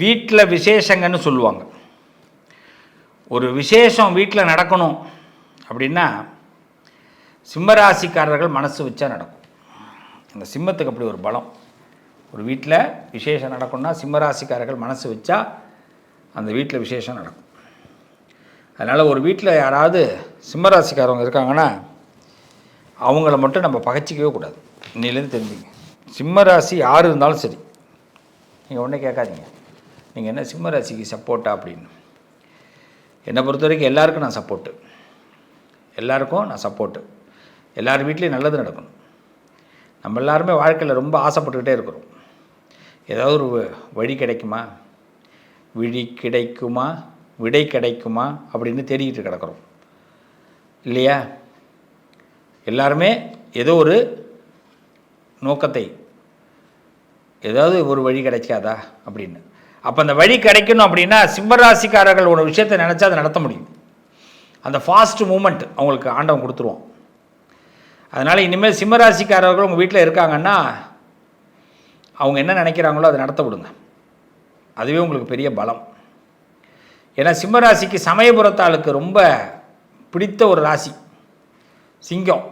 வீட்டில் விசேஷங்கன்னு சொல்லுவாங்க. ஒரு விசேஷம் வீட்டில் நடக்கணும் அப்படின்னா சிம்மராசிக்காரர்கள் மனசு வச்சா நடக்கும். அந்த சிம்மத்துக்கு அப்படி ஒரு பலம். ஒரு வீட்டில் விசேஷம் நடக்கணும்னா சிம்மராசிக்காரர்கள் மனசு வச்சா அந்த வீட்டில் விசேஷம் நடக்கும். அதனால் ஒரு வீட்டில் யாராவது சிம்மராசிக்காரவங்க இருக்காங்கன்னா அவங்கள மட்டும் நம்ம பகைச்சிக்கவே கூடாது. இன்னிலேருந்து தெரிஞ்சுங்க. சிம்மராசி யார் இருந்தாலும் சரி. நீங்கள் ஒன்றே கேட்காதீங்க. நீங்கள் என்ன சிம்மராசிக்கு சப்போர்ட்டா அப்படின்னு? என்னை பொறுத்த வரைக்கும் எல்லாருக்கும் நான் சப்போர்ட்டு எல்லாருக்கும் நான் சப்போர்ட்டு எல்லார் வீட்லேயும் நல்லது நடக்கணும். நம்ம எல்லாருமே வாழ்க்கையில் ரொம்ப ஆசைப்பட்டுக்கிட்டே இருக்கிறோம். ஏதாவது ஒரு வ- வழி கிடைக்குமா? விழி கிடைக்குமா? விடை கிடைக்குமா? அப்படின்னு தேடிக்கிட்டு கிடக்கிறோம். இல்லையா? எல்லாருமே ஏதோ ஒரு நோக்கத்தை ஏதாவது ஒரு வழி கிடைக்காதா அப்படின்னு? அப்போ அந்த வழி கிடைக்கணும் அப்படின்னா சிம்மராசிக்காரர்கள் ஒரு விஷயத்தை நினச்சா அதை நடத்த முடியும். அந்த ஃபாஸ்ட் மூமெண்ட் அவங்களுக்கு ஆண்டவன் கொடுத்துருவோம் அதனால் இனிமேல் சிம்மராசிக்காரர்கள் உங்கள் வீட்டில் இருக்காங்கன்னா அவங்க என்ன நினைக்கிறாங்களோ அதை நடத்த விடுங்க. அதுவே உங்களுக்கு பெரிய பலம். ஏன்னா சிம்மராசிக்கு சமயபுரத்தாளுக்கு ரொம்ப பிடித்த ஒரு ராசி. சிங்கம்.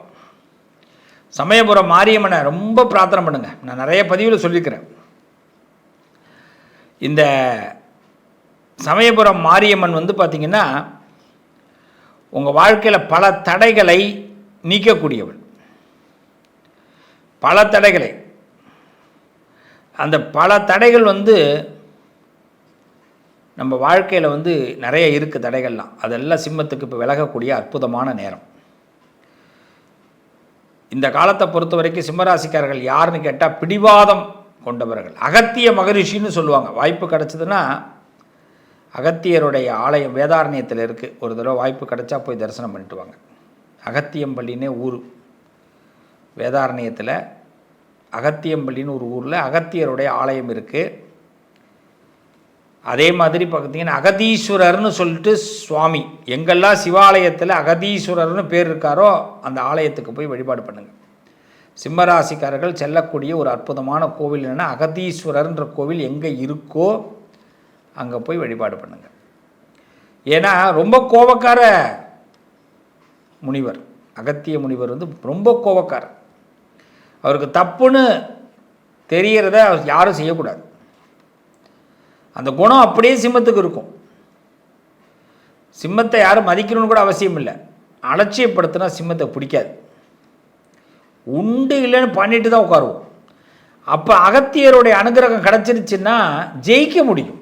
சமயபுரம் மாரியம்மனை ரொம்ப பிரார்த்தனை பண்ணுங்கள் நான் நிறைய பதிவில் சொல்லியிருக்கிறேன். இந்த சமயபுரம் மாரியம்மன் வந்து பார்த்திங்கன்னா உங்கள் வாழ்க்கையில் பல தடைகளை நீக்கக்கூடியவள் பல தடைகளை. அந்த பல தடைகள் வந்து நம்ம வாழ்க்கையில் வந்து நிறைய இருக்குது தடைகள்லாம். அதெல்லாம் சிம்மத்துக்கு இப்போ விலகக்கூடிய அற்புதமான நேரம். இந்த காலத்தை பொறுத்த வரைக்கும் சிம்மராசிக்காரர்கள் யாருன்னு கேட்டால் பிடிவாதம் கொண்டவர்கள். அகத்திய மகரிஷின்னு சொல்லுவாங்க. வாய்ப்பு கிடச்சதுன்னா அகத்தியருடைய ஆலயம் வேதாரண்யத்தில் இருக்குது ஒரு தடவை வாய்ப்பு கிடைச்சா போய் தரிசனம் பண்ணிட்டு வாங்க. அகத்தியம்பள்ளினே ஊர். வேதாரண்யத்தில் அகத்தியம்பள்ளின்னு ஒரு ஊரில் அகத்தியருடைய ஆலயம் இருக்குது அதே மாதிரி பார்த்தீங்கன்னா அகதீஸ்வரர்னு சொல்லிட்டு சுவாமி எங்கெல்லாம் சிவாலயத்தில் அகதீஸ்வரர்னு பேர் இருக்காரோ அந்த ஆலயத்துக்கு போய் வழிபாடு பண்ணுங்கள் சிம்மராசிக்காரர்கள் செல்லக்கூடிய ஒரு அற்புதமான கோவில் என்னென்னா அகதீஸ்வரர்ன்ற கோவில் எங்கே இருக்கோ அங்கே போய் வழிபாடு பண்ணுங்கள் ஏன்னா ரொம்ப கோபக்கார முனிவர் அகத்திய முனிவர் வந்து ரொம்ப கோபக்காரர். அவருக்கு தப்புன்னு தெரிகிறத அவர் யாரும் செய்யக்கூடாது. அந்த குணம் அப்படியே சிம்மத்துக்கு இருக்கும். சிம்மத்தை யாரும் மதிக்கணும்னு கூட அவசியம் இல்லை. அலட்சியப்படுத்தினா சிம்மத்தை பிடிக்காது. உண்டு இல்லைன்னு பண்ணிட்டு தான் உட்காருவோம். அப்போ அகத்தியருடைய அனுகிரகம் கிடச்சிருச்சுன்னா ஜெயிக்க முடியும்.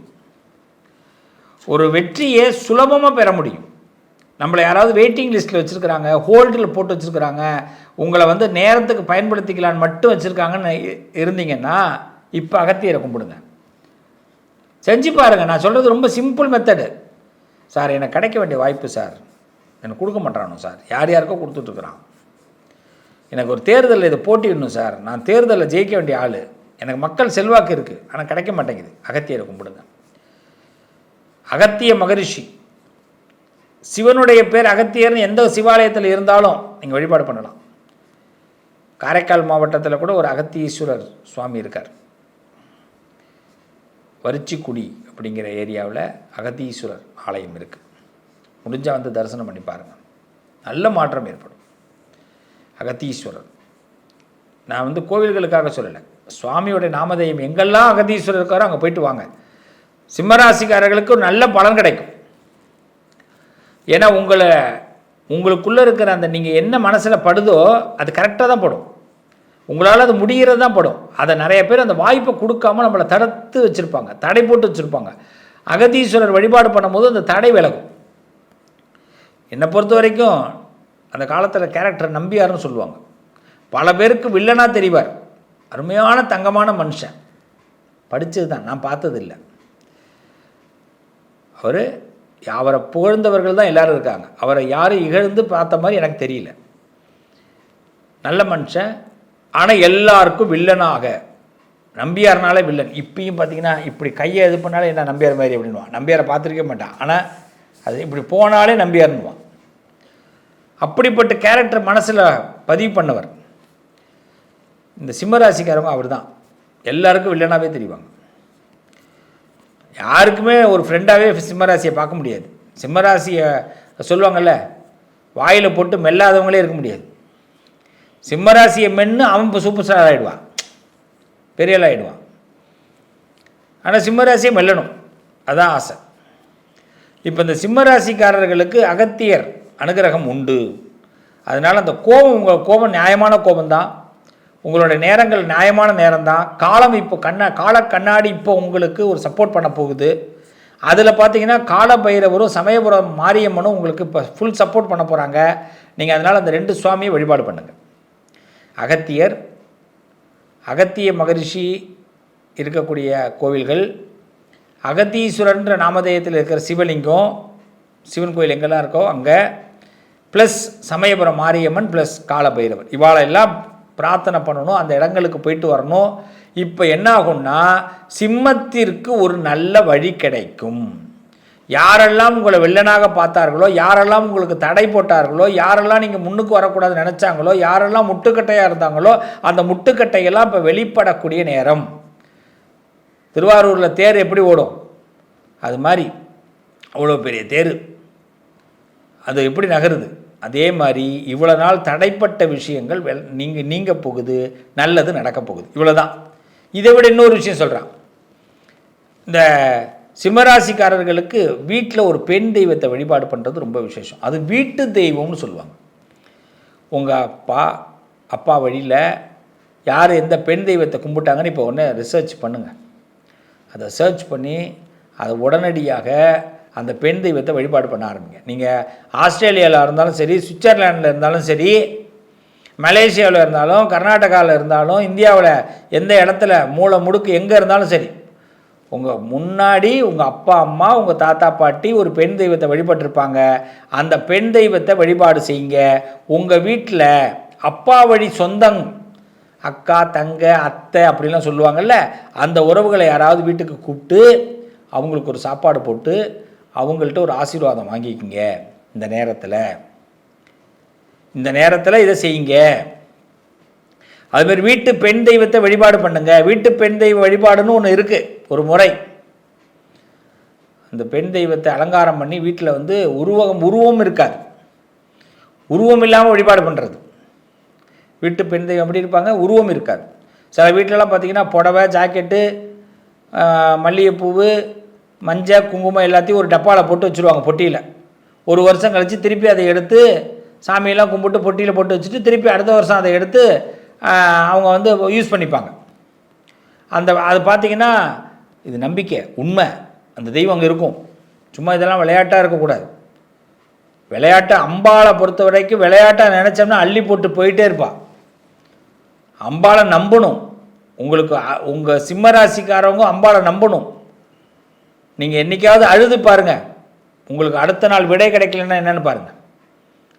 ஒரு வெற்றியை சுலபமாக பெற முடியும். நம்மளை யாராவது வெயிட்டிங் லிஸ்ட்டில் வச்சுருக்கிறாங்க ஹோல்டில் போட்டு வச்சுருக்கிறாங்க உங்களை வந்து நேரத்துக்கு பயன்படுத்திக்கலான்னு மட்டும் வச்சுருக்காங்கன்னு இருந்தீங்கன்னா இப்போ அகத்தியரை கும்பிடுங்க. செஞ்சு பாருங்கள் நான் சொல்கிறது ரொம்ப சிம்பிள் மெத்தடு சார் எனக்கு கிடைக்க வேண்டிய வாய்ப்பு சார். எனக்கு கொடுக்க மாட்டானோ சார்? யார் யாருக்கோ கொடுத்துட்ருக்குறான் எனக்கு ஒரு தேர்தலில் இதை போட்டிடணும் சார். நான் தேர்தலில் ஜெயிக்க வேண்டிய ஆள். எனக்கு மக்கள் செல்வாக்கு இருக்குது ஆனால் கிடைக்க மாட்டேங்குது. அகத்தியரை கும்பிடுங்க. அகத்திய மகரிஷி. சிவனுடைய பேர் அகத்தியர்னு எந்த சிவாலயத்தில் இருந்தாலும் நீங்கள் வழிபாடு பண்ணலாம். காரைக்கால் மாவட்டத்தில் கூட ஒரு அகத்தீஸ்வரர் சுவாமி இருக்கார். வரிச்சிக்குடி அப்படிங்கிற ஏரியாவில் அகத்தீஸ்வரர் ஆலயம் இருக்குது முடிஞ்சால் வந்து தரிசனம் பண்ணி பாருங்கள் நல்ல மாற்றம் ஏற்படும். அகத்தீஸ்வரர். நான் வந்து கோவில்களுக்காக சொல்லலை. சுவாமியோட நாமதேயம் எங்கெல்லாம் அகத்தீஸ்வரர் இருக்காரோ அங்கே போயிட்டு வாங்க. சிம்மராசிக்காரர்களுக்கு ஒரு நல்ல பலன் கிடைக்கும். ஏன்னா உங்களை உங்களுக்குள்ளே இருக்கிற அந்த நீங்கள் என்ன மனசில் படுதோ அது கரெக்டாக தான் படும். உங்களால் அது முடிகிறது தான் படும். அதை நிறைய பேர் அந்த வாய்ப்பை கொடுக்காம நம்மளை தடுத்து வச்சுருப்பாங்க. தடை போட்டு வச்சுருப்பாங்க. அகதீஸ்வரர் வழிபாடு பண்ணும்போது அந்த தடை விலகும். என்னை பொறுத்த வரைக்கும் அந்த காலத்தில் கேரக்டர் நம்பியார்னு சொல்லுவாங்க. பல பேருக்கு வில்லனாக தெரிவார். அருமையான தங்கமான மனுஷன். படித்தது தான் நான் பார்த்ததில்லை. அவர் அவரை புகழ்ந்தவர்கள் தான் எல்லோரும் இருக்காங்க. அவரை யாரும் இகழ்ந்து பார்த்த மாதிரி எனக்கு தெரியல. நல்ல மனுஷன் ஆனால் எல்லாருக்கும் வில்லனாக நம்பியார்னாலே வில்லன் இப்பயும் பார்த்தீங்கன்னா இப்படி கையை இது பண்ணாலே என்ன நம்பியார் மாதிரி அப்படின்வான் நம்பியாரை பார்த்துருக்க மாட்டான். ஆனால் அது இப்படி போனாலே நம்பியார்னுவான் அப்படிப்பட்ட கேரக்டர் மனசில் பதிவு பண்ணவர். இந்த சிம்மராசிக்காரங்க அவர் தான் எல்லாருக்கும் வில்லனாகவே தெரிவாங்க. யாருக்குமே ஒரு ஃப்ரெண்டாகவே சிம்மராசியை பார்க்க முடியாது. சிம்மராசியை சொல்லுவாங்கல்ல வாயில் போட்டு மெல்லாதவங்களே இருக்க முடியாது. சிம்மராசியை மென்று அவன் இப்போ சூப்பர் ஸ்டார் ஆகிடுவான் பெரிய ஆகிடுவான் ஆனால் சிம்மராசியை மெல்லணும். அதான் ஆசை. இப்போ இந்த சிம்மராசிக்காரர்களுக்கு அகத்தியர் அனுகிரகம் உண்டு. அதனால் அந்த கோபம் உங்கள் கோபம் நியாயமான கோபம்தான். உங்களோட நேரங்கள் நியாயமான நேரம்தான். காலம் இப்போ கண்ணா கால கண்ணாடி இப்போ உங்களுக்கு ஒரு சப்போர்ட் பண்ண போகுது. அதில் பார்த்தீங்கன்னா கால பைரவரும் சமயபுரம் மாரியம்மனும் உங்களுக்கு இப்போ ஃபுல் சப்போர்ட் பண்ண போகிறாங்க நீங்கள் அதனால் அந்த ரெண்டு சுவாமியை வழிபாடு பண்ணுங்கள் அகத்தியர் அகத்திய மகரிஷி இருக்கக்கூடிய கோவில்கள் அகத்தீஸ்வரன்ற நாமதேயத்தில் இருக்கிற சிவலிங்கம் சிவன் கோயில் எங்கெல்லாம் இருக்கோ அங்கே ப்ளஸ் சமயபுரம் மாரியம்மன் ப்ளஸ் காலபைரவர். இவாளெல்லாம் பிரார்த்தனை பண்ணணும் அந்த இடங்களுக்கு போயிட்டு வரணும். இப்போ என்ன ஆகும்னா சிம்மத்திற்கு ஒரு நல்ல வழி கிடைக்கும். யாரெல்லாம் உங்களை வில்லனாக பார்த்தார்களோ யாரெல்லாம் உங்களுக்கு தடை போட்டார்களோ யாரெல்லாம் நீங்கள் முன்னுக்கு வரக்கூடாதுன்னு நினச்சாங்களோ யாரெல்லாம் முட்டுக்கட்டையாக இருந்தாங்களோ அந்த முட்டுக்கட்டையெல்லாம் இப்போ வெளிப்படக்கூடிய நேரம். திருவாரூரில் தேர் எப்படி ஓடும்? அது மாதிரி. அவ்வளோ பெரிய தேர். அது எப்படி நகருது? அதே மாதிரி இவ்வளோ நாள் தடைப்பட்ட விஷயங்கள் வெல் நீங்கள் நீங்க போகுது நல்லது நடக்க போகுது. இவ்வளோ தான் இதை விட இன்னொரு விஷயம் சொல்கிறான் இந்த சிம்மராசிக்காரர்களுக்கு வீட்டில் ஒரு பெண் தெய்வத்தை வழிபாடு பண்ணுறது ரொம்ப விசேஷம். அது வீட்டு தெய்வம்னு சொல்லுவாங்க. உங்கள் அப்பா அப்பா வழியில் யார் எந்த பெண் தெய்வத்தை கும்பிட்டாங்கன்னு இப்போ ஒன்று ரிசர்ச் பண்ணுங்கள் அதை சர்ச் பண்ணி அதை உடனடியாக அந்த பெண் தெய்வத்தை வழிபாடு பண்ண ஆரம்பிங்க. நீங்கள் ஆஸ்திரேலியாவில் இருந்தாலும் சரி சுவிட்சர்லாண்டில் இருந்தாலும் சரி மலேசியாவில் இருந்தாலும் கர்நாடகாவில் இருந்தாலும் இந்தியாவில் எந்த இடத்துல மூளை முடுக்கு எங்கே இருந்தாலும் சரி உங்கள் முன்னாடி உங்கள் அப்பா அம்மா உங்கள் தாத்தா பாட்டி ஒரு பெண் தெய்வத்தை வழிபட்டிருப்பாங்க. அந்த பெண் தெய்வத்தை வழிபாடு செய்யுங்க. உங்கள் வீட்டில் அப்பா வழி சொந்தம் அக்கா தங்க அத்தை அப்படிலாம் சொல்லுவாங்கல்ல அந்த உறவுகளை யாராவது வீட்டுக்கு கூப்பிட்டு அவங்களுக்கு ஒரு சாப்பாடு போட்டு அவங்கள்ட்ட ஒரு ஆசீர்வாதம் வாங்கிக்கிங்க இந்த நேரத்தில். இந்த நேரத்தில் இதை செய்யுங்க. அதுமாரி வீட்டு பெண் தெய்வத்தை வழிபாடு பண்ணுங்க. வீட்டு பெண் தெய்வ வழிபாடுன்னு ஒன்று இருக்குது ஒரு முறை. அந்த பெண் தெய்வத்தை அலங்காரம் பண்ணி வீட்டில் வந்து உருவகம் உருவம் இருக்காது. உருவம் இல்லாமல் வழிபாடு பண்ணுறது வீட்டு பெண் தெய்வம் எப்படி இருப்பாங்க? உருவம் இருக்காது. சில வீட்டிலலாம் பார்த்தீங்கன்னா புடவை ஜாக்கெட்டு மல்லிகைப்பூவு மஞ்சள் குங்குமம் எல்லாத்தையும் ஒரு டப்பாவில் போட்டு வச்சுருவாங்க பொட்டியில். ஒரு வருஷம் கழித்து திருப்பி அதை எடுத்து சாமியெல்லாம் கும்பிட்டு பொட்டியில் போட்டு வச்சுட்டு திருப்பி அடுத்த வருஷம் அதை எடுத்து அவங்க வந்து யூஸ் பண்ணிப்பாங்க. அந்த அது பார்த்திங்கன்னா இது நம்பிக்கை உண்மை. அந்த தெய்வம் அங்கே இருக்கும். சும்மா இதெல்லாம் விளையாட்டாக இருக்கக்கூடாது. விளையாட்டை அம்பாளை பொறுத்த வரைக்கும் விளையாட்டாக நினச்சோம்னா அள்ளி போட்டு போயிட்டே இருப்பாள் அம்பாளை நம்பணும். உங்களுக்கு உங்கள் சிம்மராசிக்காரவங்க அம்பாளை நம்பணும். நீங்கள் என்றைக்காவது அழுது பாருங்கள் உங்களுக்கு அடுத்த நாள் விடை கிடைக்கலன்னா என்னென்னு பாருங்கள்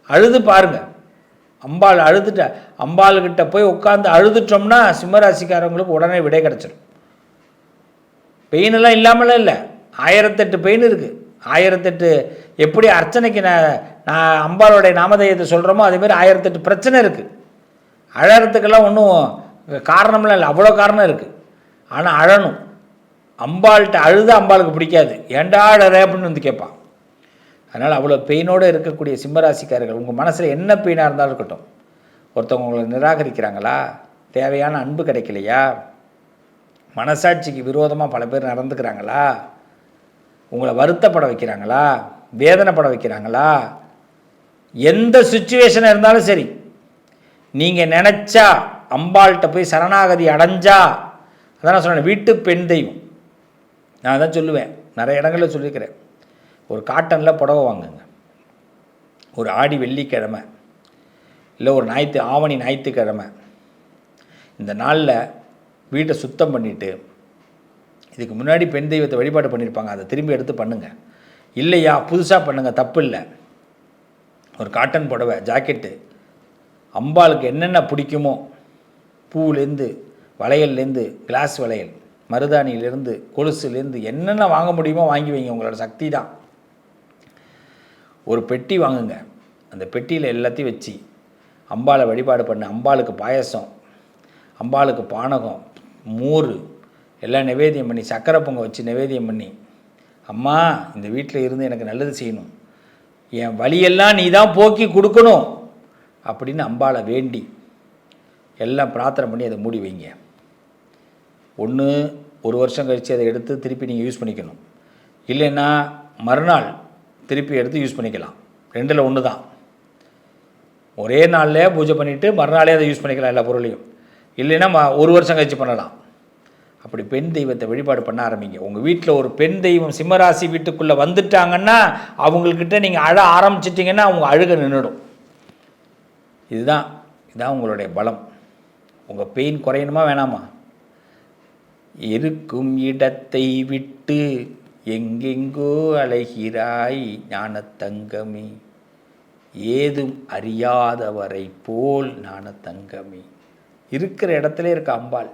அழுது பாருங்கள் அம்பாள் அழுதுட்ட அம்பாள்கிட்ட போய் உட்காந்து அழுதுட்டோம்னா சிம்மராசிக்காரவங்களுக்கு உடனே விடை கிடச்சிடும் பெயினெல்லாம் இல்லாமலாம் இல்லை. ஆயிரத்தெட்டு பெயின் இருக்குது ஆயிரத்தெட்டு எப்படி அர்ச்சனைக்கு நான் நான் அம்பாளுடைய நாமதேயத்தை சொல்கிறோமோ அதேமாரி ஆயிரத்தெட்டு பிரச்சனை இருக்குது அழகிறதுக்கெல்லாம் ஒன்றும் காரணம்லாம் இல்லை. அவ்வளோ காரணம் இருக்குது ஆனால் அழணும். அம்பாள்கிட்ட அழுது அம்பாளுக்கு பிடிக்காது. ஏண்டா அழற அப்படின்னு வந்து கேட்பான். அதனால் அவ்வளோ பெயினோடு இருக்கக்கூடிய சிம்மராசிக்காரர்கள் உங்கள் மனசில் என்ன பெயினாக இருந்தாலும் இருக்கட்டும். ஒருத்தவங்க உங்களை நிராகரிக்கிறாங்களா? தேவையான அன்பு கிடைக்கலையா? மனசாட்சிக்கு விரோதமாக பல பேர் நடந்துக்கிறாங்களா? உங்களை வருத்தப்பட வைக்கிறாங்களா? வேதனைப்பட வைக்கிறாங்களா? எந்த சுச்சுவேஷனாக இருந்தாலும் சரி நீங்கள் நினச்சா அம்பாள்கிட்ட போய் சரணாகதி அடைஞ்சா அதான் சொன்னேன் வீட்டு பெண் தெய்வம். நான் தான் சொல்லுவேன். நிறைய இடங்களில் சொல்லியிருக்கிறேன். ஒரு காட்டனில் புடவை வாங்குங்க. ஒரு ஆடி வெள்ளிக்கிழமை. இல்லை ஒரு ஞாயிற்று ஆவணி ஞாயிற்றுக்கிழமை. இந்த நாளில் வீட்டை சுத்தம் பண்ணிவிட்டு இதுக்கு முன்னாடி பெண் தெய்வத்தை வழிபாடு பண்ணியிருப்பாங்க அதை திரும்பி எடுத்து பண்ணுங்கள் இல்லையா? புதுசாக பண்ணுங்கள் தப்பு இல்லை. ஒரு காட்டன் புடவை ஜாக்கெட்டு அம்பாளுக்கு என்னென்ன பிடிக்குமோ பூவிலேருந்து வளையல்லேருந்து கிளாஸ் வளையல். மருதாணியிலேருந்து கொலுசுலேருந்து என்னென்ன வாங்க முடியுமோ வாங்கி வைங்க உங்களோட சக்தி தான். ஒரு பெட்டி வாங்குங்க. அந்த பெட்டியில் எல்லாத்தையும் வச்சு அம்பாளை வழிபாடு பண்ண. அம்பாளுக்கு பாயசம் அம்பாளுக்கு பானகம் மோர் எல்லாம் நிவேதியம் பண்ணி சக்கரை பொங்க வச்சு நிவேதியம் பண்ணி அம்மா இந்த வீட்டில் இருந்து எனக்கு நல்லது செய்யணும். என் வழியெல்லாம் நீ தான் போக்கி கொடுக்கணும். அப்படின்னு அம்பாளை வேண்டி எல்லாம் பிரார்த்தனை பண்ணி அதை மூடி வைங்க. ஒன்று ஒரு வருஷம் கழித்து அதை எடுத்து திருப்பி நீங்கள் யூஸ் பண்ணிக்கணும். இல்லைன்னா மறுநாள் திருப்பி எடுத்து யூஸ் பண்ணிக்கலாம். ரெண்டில் ஒன்று தான் ஒரே நாளில் பூஜை பண்ணிவிட்டு மறுநாளே அதை யூஸ் பண்ணிக்கலாம் எல்லா பொருளையும். இல்லைன்னா ம- ஒரு வருஷம் கழித்து பண்ணலாம். அப்படி பெண் தெய்வத்தை வழிபாடு பண்ண ஆரம்பிங்க. உங்கள் வீட்டில் ஒரு பெண் தெய்வம் சிம்மராசி வீட்டுக்குள்ளே வந்துட்டாங்கன்னா அவங்கக்கிட்ட நீங்கள் அழ ஆரம்பிச்சிட்டிங்கன்னா அவங்க அழுக நின்றுடும் இதுதான் இதுதான் உங்களுடைய பலம். உங்கள் பெயின் குறையணுமா வேணாமா? இருக்கும் இடத்தை விட்டு எங்கெங்கோ அலைகிறாய் ஞானத்தங்கமே. ஏதும் அறியாதவரை போல் ஞானத்தங்கமே. இருக்கிற இடத்துல இருக்க அம்பாள்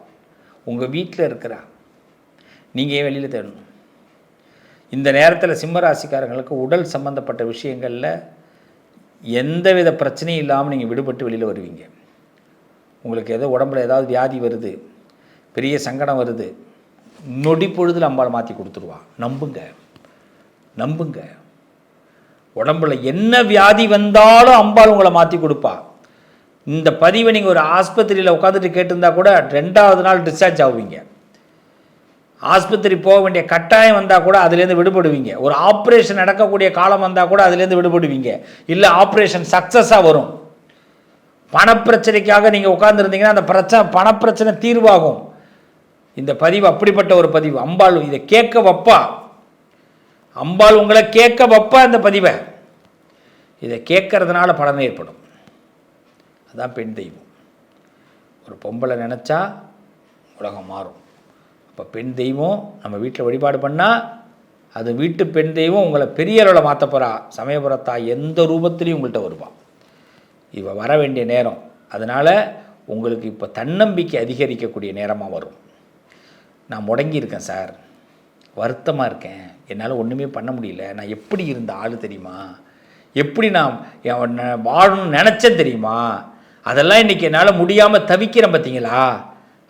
உங்கள் வீட்டில் இருக்கிறா. நீங்கள் ஏன் வெளியில் தேடணும்? இந்த நேரத்தில் சிம்மராசிக்காரங்களுக்கு உடல் சம்பந்தப்பட்ட விஷயங்களில் எந்தவித பிரச்சனையும் இல்லாமல் நீங்கள் விடுபட்டு வெளியில் வருவீங்க. உங்களுக்கு ஏதோ உடம்புல ஏதாவது வியாதி வருது. பெரிய சங்கடம் வருது. நொடி பொழுதில் அம்பாள் மாற்றி கொடுத்துருவா. நம்புங்க. நம்புங்க. உடம்புல என்ன வியாதி வந்தாலும் அம்பாள் உங்களை மாற்றி கொடுப்பா. இந்த பதிவை நீங்கள் ஒரு ஆஸ்பத்திரியில் உட்காந்துட்டு கேட்டிருந்தா கூட ரெண்டாவது நாள் டிஸ்சார்ஜ் ஆகுவீங்க. ஆஸ்பத்திரி போக வேண்டிய கட்டாயம் வந்தால் கூட அதுலேருந்து விடுபடுவீங்க. ஒரு ஆப்ரேஷன் நடக்கக்கூடிய காலம் வந்தால் கூட அதுலேருந்து விடுபடுவீங்க. இல்லை ஆப்ரேஷன் சக்ஸஸாக வரும். பணப்பிரச்சனைக்காக நீங்கள் உட்காந்துருந்தீங்கன்னா அந்த பிரச்சனை பணப்பிரச்சனை தீர்வாகும். இந்த பதிவு அப்படிப்பட்ட ஒரு பதிவு. அம்பாள் இதை கேட்க வைப்பா. அம்பாள் உங்களை கேட்க வைப்பா இந்த பதிவை. இதை கேட்கறதுனால பலன் ஏற்படும். அதான் பெண் தெய்வம். ஒரு பொம்பளை நினச்சா உலகம் மாறும். அப்போ பெண் தெய்வம் நம்ம வீட்டில் வழிபாடு பண்ணால் அது வீட்டு பெண் தெய்வம் உங்களை பெரிய அளவில் மாற்ற போகிறா சமயபுரத்தா எந்த ரூபத்திலையும் உங்கள்கிட்ட வருவான் இவள் வர வேண்டிய நேரம். அதனால் உங்களுக்கு இப்போ தன்னம்பிக்கை அதிகரிக்கக்கூடிய நேரமாக வரும். நான் முடங்கியிருக்கேன் சார். வருத்தமாக இருக்கேன். என்னால் ஒன்றுமே பண்ண முடியல. நான் எப்படி இருந்த ஆள் தெரியுமா? எப்படி நான் வாழணும்னு நினச்சேன் தெரியுமா? அதெல்லாம் இன்றைக்கி என்னால் முடியாமல் தவிக்கிறேன் பார்த்தீங்களா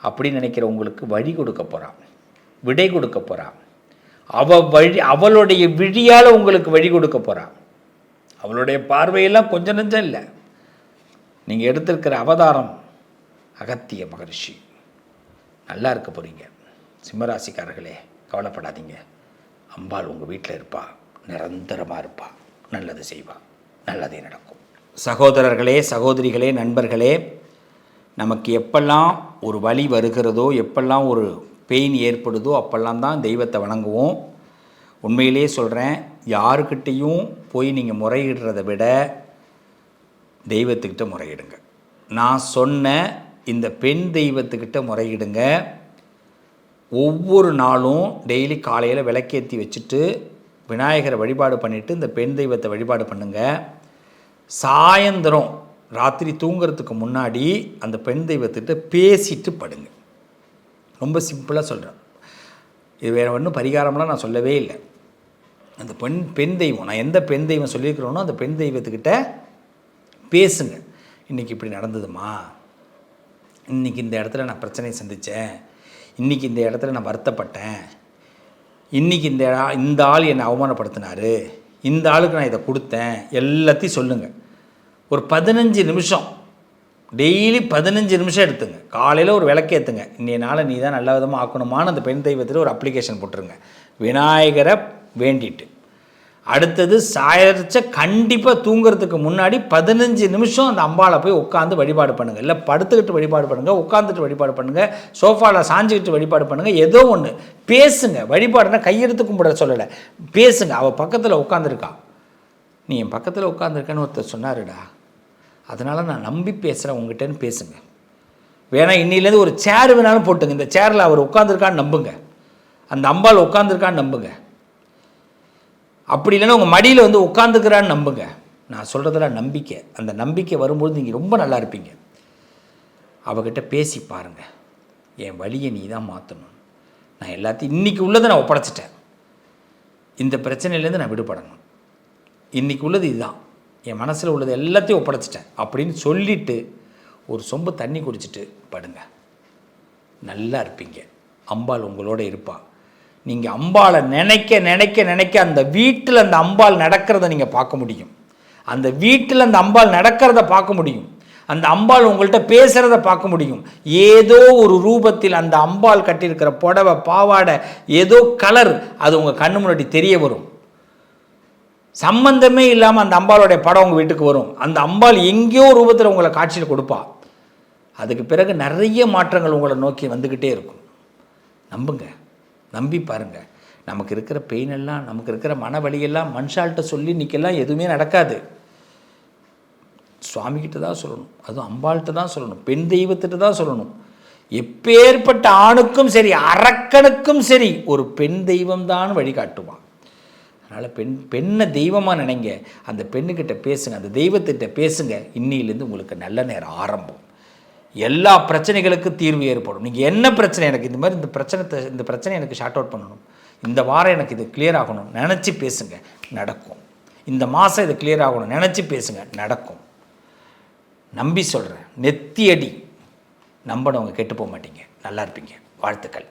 அப்படின்னு நினைக்கிற உங்களுக்கு வழி கொடுக்க போகிறான் விடை கொடுக்க போகிறான் அவள் வழி அவளுடைய விழியால் உங்களுக்கு வழி கொடுக்க போகிறான் அவளுடைய பார்வையெல்லாம் கொஞ்சம் நெஞ்சம் இல்லை. நீங்கள் எடுத்திருக்கிற அவதாரம் அகத்திய மகரிஷி. நல்லா இருக்க போகிறீங்க சிம்மராசிக்காரர்களே கவலைப்படாதீங்க. அம்பாள் உங்கள் வீட்டில் இருப்பா. நிரந்தரமாக இருப்பா. நல்லது செய்வா. நல்லதே நடக்கும். சகோதரர்களே சகோதரிகளே நண்பர்களே நமக்கு எப்பெல்லாம் ஒரு வழி வருகிறதோ எப்பெல்லாம் ஒரு பெயின் ஏற்படுதோ அப்பெல்லாம் தான் தெய்வத்தை வணங்குவோம். உண்மையிலே சொல்கிறேன் யாருக்கிட்டேயும் போய் நீங்கள் முறையிடுறத விட தெய்வத்துக்கிட்ட முறையிடுங்க. நான் சொன்ன இந்த பெண் தெய்வத்துக்கிட்ட முறையிடுங்க. ஒவ்வொரு நாளும் டெய்லி காலையில் விளக்கேற்றி வச்சுட்டு விநாயகரை வழிபாடு பண்ணிவிட்டு இந்த பெண் தெய்வத்தை வழிபாடு பண்ணுங்கள் சாயந்தரம் ராத்திரி தூங்குறதுக்கு முன்னாடி அந்த பெண் தெய்வத்திட்ட பேசிட்டு படுங்க. ரொம்ப சிம்பிளாக சொல்கிறேன் இது வேறு ஒன்றும் பரிகாரம்லாம் நான் சொல்லவே இல்லை. அந்த பெண் பெண் தெய்வம் நான் எந்த பெண் தெய்வம் சொல்லியிருக்கிறோனோ அந்த பெண் தெய்வத்துக்கிட்ட பேசுங்க. இன்றைக்கி இப்படி நடந்ததுமா? இன்றைக்கி இந்த இடத்துல நான் பிரச்சனையை சந்தித்தேன் இன்றைக்கி இந்த இடத்துல நான் வருத்தப்பட்டேன். இன்றைக்கி இந்த இந்த ஆள் என்னை அவமானப்படுத்தினார். இந்த ஆளுக்கு நான் இதை கொடுத்தேன். எல்லாத்தையும் சொல்லுங்கள் ஒரு பதினஞ்சு நிமிஷம் டெய்லி பதினஞ்சு நிமிஷம் எடுத்துங்க. காலையில் ஒரு விளக்கேற்றுங்க இன்றைய நாளை நீ தான் நல்ல விதமாக ஆக்கணுமான்னு அந்த பெண் தெய்வத்தில் ஒரு அப்ளிகேஷன் போட்டுருங்க. விநாயகரை வேண்டிட்டு. அடுத்தது சாயரிச்ச கண்டிப்பாக தூங்குறதுக்கு முன்னாடி பதினஞ்சு நிமிஷம் அந்த அம்பாளை போய் உட்காந்து வழிபாடு பண்ணுங்கள் இல்லை படுத்துக்கிட்டு வழிபாடு பண்ணுங்கள் உட்காந்துட்டு வழிபாடு பண்ணுங்கள் சோஃபாவில் சாஞ்சிக்கிட்டு வழிபாடு பண்ணுங்கள் ஏதோ ஒன்று பேசுங்க. வழிபாடுனா கையெடுத்து கும்பிட சொல்லலை. பேசுங்க. அவள் பக்கத்தில் உட்காந்துருக்கா நீ என் பக்கத்தில் உட்காந்துருக்கேன்னு ஒருத்தர் சொன்னாருடா. அதனால் நான் நம்பி பேசுகிறேன் உங்ககிட்டன்னு பேசுங்க. வேணால் இன்னிலேருந்து ஒரு சேர் வேணாலும் போட்டுங்க. இந்த சேரில் அவர் உட்காந்துருக்கான்னு நம்புங்க. அந்த அம்பாள் உட்காந்துருக்கான்னு நம்புங்க. அப்படி இல்லைன்னா உங்கள் மடியில் வந்து உட்காந்துக்கிறான்னு நம்புங்க. நான் சொல்கிறதெல்லாம் நம்பிக்கை. அந்த நம்பிக்கை வரும்போது நீங்கள் ரொம்ப நல்லா இருப்பீங்க. அவகிட்ட பேசி பாருங்கள் என் வழியை நீ தான் மாற்றணும் நான் எல்லாத்தையும் இன்றைக்கி உள்ளதை நான் ஒப்படைச்சிட்டேன். இந்த பிரச்சனையிலேருந்து நான் விடுபடணும். இன்றைக்கி உள்ளது இதுதான். என் மனசில் உள்ளது எல்லாத்தையும் ஒப்படைச்சிட்டேன். அப்படின்னு சொல்லிவிட்டு ஒரு சொம்பு தண்ணி குடிச்சிட்டு படுங்க. நல்லா இருப்பீங்க. அம்பாள் உங்களோட இருப்பாள் நீங்கள் அம்பாளை நினைக்க நினைக்க நினைக்க அந்த வீட்டில் அந்த அம்பாள் நடக்கிறத நீங்கள் பார்க்க முடியும். அந்த வீட்டில் அந்த அம்பாள் நடக்கிறத பார்க்க முடியும். அந்த அம்பாள் உங்கள்கிட்ட பேசுகிறத பார்க்க முடியும். ஏதோ ஒரு ரூபத்தில் அந்த அம்பாள் கட்டியிருக்கிற புடவை பாவாடை ஏதோ கலர் அது உங்கள் கண்ணு முன்னாடி தெரிய வரும். சம்பந்தமே இல்லாமல் அந்த அம்பாளுடைய படம் உங்கள் வீட்டுக்கு வரும். அந்த அம்பாள் எங்கேயோ ரூபத்தில் உங்களை காட்சியில் கொடுப்பா. அதுக்கு பிறகு நிறைய மாற்றங்கள் உங்களை நோக்கி வந்துக்கிட்டே இருக்கும். நம்புங்க. நம்பி பாருங்க. நமக்கு இருக்கிற பெயின் எல்லாம் நமக்கு இருக்கிற மன வலியெல்லாம் மனுஷால்கிட்ட சொல்லி இன்றைக்கெல்லாம் எதுவுமே நடக்காது. சுவாமிகிட்ட தான் சொல்லணும். அதுவும் அம்பாள்கிட்ட தான் சொல்லணும். பெண் தெய்வத்திட்ட தான் சொல்லணும். எப்பேற்பட்ட ஆணுக்கும் சரி அரக்கனுக்கும் சரி ஒரு பெண் தெய்வம் தான் வழிகாட்டுவான். அதனால் பெண் பெண்ணை தெய்வமாக நினைங்க. அந்த பெண்ணுக்கிட்ட பேசுங்க. அந்த தெய்வத்திட்ட பேசுங்க. இன்னிலேருந்து உங்களுக்கு நல்ல நேரம் ஆரம்பம். எல்லா பிரச்சனைகளுக்கும் தீர்வு ஏற்படும். நீங்கள் என்ன பிரச்சனை? எனக்கு இந்த மாதிரி இந்த பிரச்சனை இந்த பிரச்சனை எனக்கு ஷார்ட் அவுட் பண்ணணும். இந்த வாரம் எனக்கு இது கிளியர் ஆகணும். நினச்சி பேசுங்க. நடக்கும். இந்த மாதம் இது கிளியர் ஆகணும். நினச்சி பேசுங்க. நடக்கும். நம்பி சொல்கிறேன் நெத்தியடி. நம்பினவங்க கெட்டு போக மாட்டீங்க. நல்லா இருப்பீங்க. வாழ்த்துக்கள்.